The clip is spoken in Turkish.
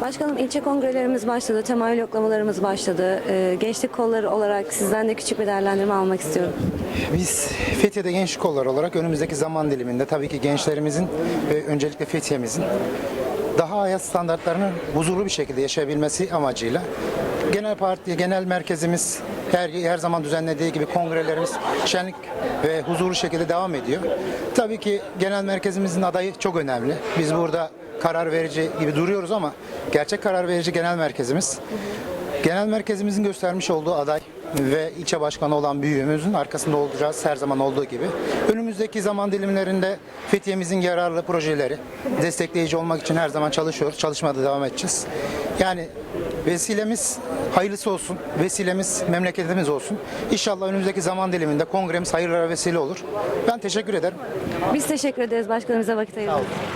Başkanım ilçe kongrelerimiz başladı, temayül yoklamalarımız başladı. Ee, gençlik kolları olarak sizden de küçük bir değerlendirme almak istiyorum. Biz Fethiye'de Gençlik Kolları olarak önümüzdeki zaman diliminde tabii ki gençlerimizin ve öncelikle Fethiye'mizin daha hayat standartlarını huzurlu bir şekilde yaşayabilmesi amacıyla genel parti, genel merkezimiz her, her zaman düzenlediği gibi kongrelerimiz şenlik ve huzurlu şekilde devam ediyor. Tabii ki genel merkezimizin adayı çok önemli. Biz burada karar verici gibi duruyoruz ama gerçek karar verici genel merkezimiz. Genel merkezimizin göstermiş olduğu aday ve ilçe başkanı olan büyüğümüzün arkasında olacağız her zaman olduğu gibi. Önümüzdeki zaman dilimlerinde Fethiye'mizin yararlı projeleri destekleyici olmak için her zaman çalışıyoruz. Çalışmada devam edeceğiz. Yani vesilemiz hayırlısı olsun. Vesilemiz memleketimiz olsun. İnşallah önümüzdeki zaman diliminde kongremiz hayırlara vesile olur. Ben teşekkür ederim. Biz teşekkür ederiz başkanımıza vakit ayırdığınız için.